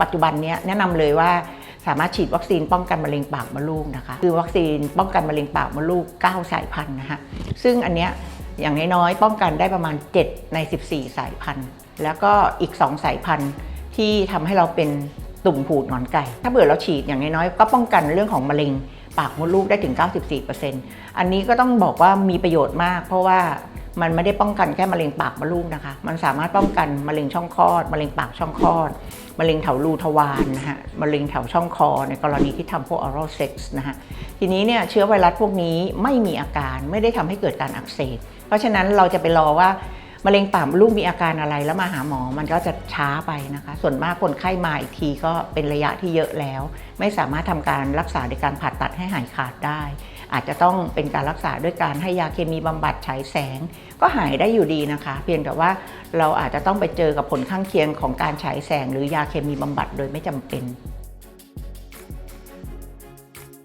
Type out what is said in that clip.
ปัจจุบันนี้แนะนำเลยว่าสามารถฉีดวัคซีนป้องกันมะเร็งปากมดลูกนะคะ คือวัคซีนป้องกันมะเร็งปากมดลูก 9 สายพันธุ์นะคะซึ่งอันเนี้ยอย่างน้อยๆป้องกันได้ประมาณ 7 ใน 14 สายพันธุ์ แล้วก็อีก 2 สายพันธุ์ที่ทำให้เราเป็นตุ่มผูดหนอนไก่ ถ้าเบื่อเราฉีดอย่างน้อยๆก็ป้องกันเรื่องของมะเร็งปากมดลูกได้ถึง 94%อันนี้ก็ต้องบอกว่ามีประโยชน์มาก เพราะว่า มันไม่ได้ป้องกันแค่มะเร็งปากมดลูกนะคะ มันสามารถป้องกันมะเร็งช่องคลอดมะเร็งปากช่องคลอดมะเร็งแถวรูทวารนะฮะมะเร็งแถวช่องคอในกรณีที่ทำพวก oral sex นะฮะทีนี้เนี่ยเชื้อไวรัสพวกนี้ไม่มีอาการไม่ได้ทำให้เกิดการอักเสบเพราะฉะนั้นเราจะไปรอว่ามะเร็งปากมดลูกมีอาการอะไรแล้วมาหาหมอมันก็จะช้าไปนะคะ ส่วนมากคนไข้มาอีกทีก็เป็นระยะที่เยอะแล้ว ไม่สามารถทำการรักษาด้วยการผ่าตัดให้หายขาดได้ อาจจะต้องเป็นการรักษาด้วยการให้ยาเคมีบำบัดฉายแสง ก็หายได้อยู่ดีนะคะ เพียงแต่ว่าเราอาจจะต้องไปเจอกับผลข้างเคียงของการฉายแสง หรือยาเคมีบำบัดโดยไม่จำเป็น